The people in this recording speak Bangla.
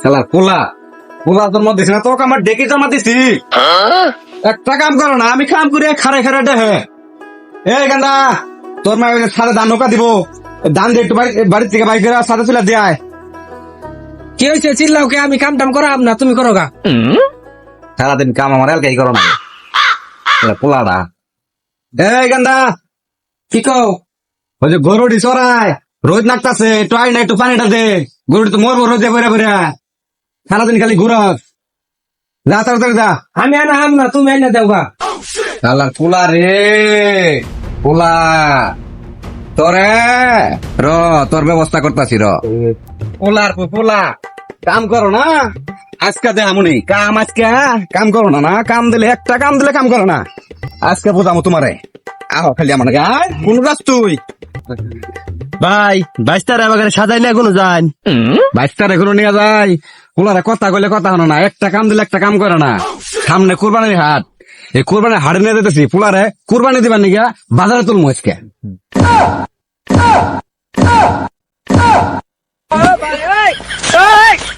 খেলার পোলা। পোলা তোর মধ্যে না তোকে আমার ডেকে জমা দিছি। একটা কাম করো না আমি কাম করে খারে খারে দেহে। এই গান্দা তোর মা সাথে ধান নৌকা দিব। ধান দিয়ে একটু বাড়ি বাড়ির থেকে বাইক করে সাথে চলে দেয়। কি হয়েছে চিল্লাও কে? আমি কাম টাম করাম না তুমি করো গা সারাদিন কাম আমার এলাকাই করো না। এলা পোলাটা এই গান্দা কি কও? ওই যে গরুটি চড়ায় রোজ নাকতাছে একটু আই না একটু পানিটা দে। গরুটি তো মরবো রোজে বেড়ে বেড়ে সারাদিন খালি ঘুরস যা তাড়াতাড়ি যা। আমি আনা হাম না তুমি আইনা দেও গা। শালার পোলা রে পোলা। তোরে র তোর ব্যবস্থা করতাছি র। পোলার পোলা। কাম করো না। আজকে দে আমুনি কাম আজকে কাম করো না না। কাম দিলে একটা কাম দিলে কাম করো না। আজকে বোঝামো তোমারে। আহ খালি আমার গায়। কোন রাস তুই। ভাই বাইশটার আমাকে সাজাই না এখনও যান। বাইশটার এখনও নিয়ে যায় ওলারা কথা কইলে কথা হলো না একটা কাম দিলে একটা কাম করে না সামনে কোরবানির হাট এই কোরবানির হাড়ে নিয়ে দিতেছি পোলারে কোরবানি দিবার নিগা বাজারে তুলমু আজকে Hey!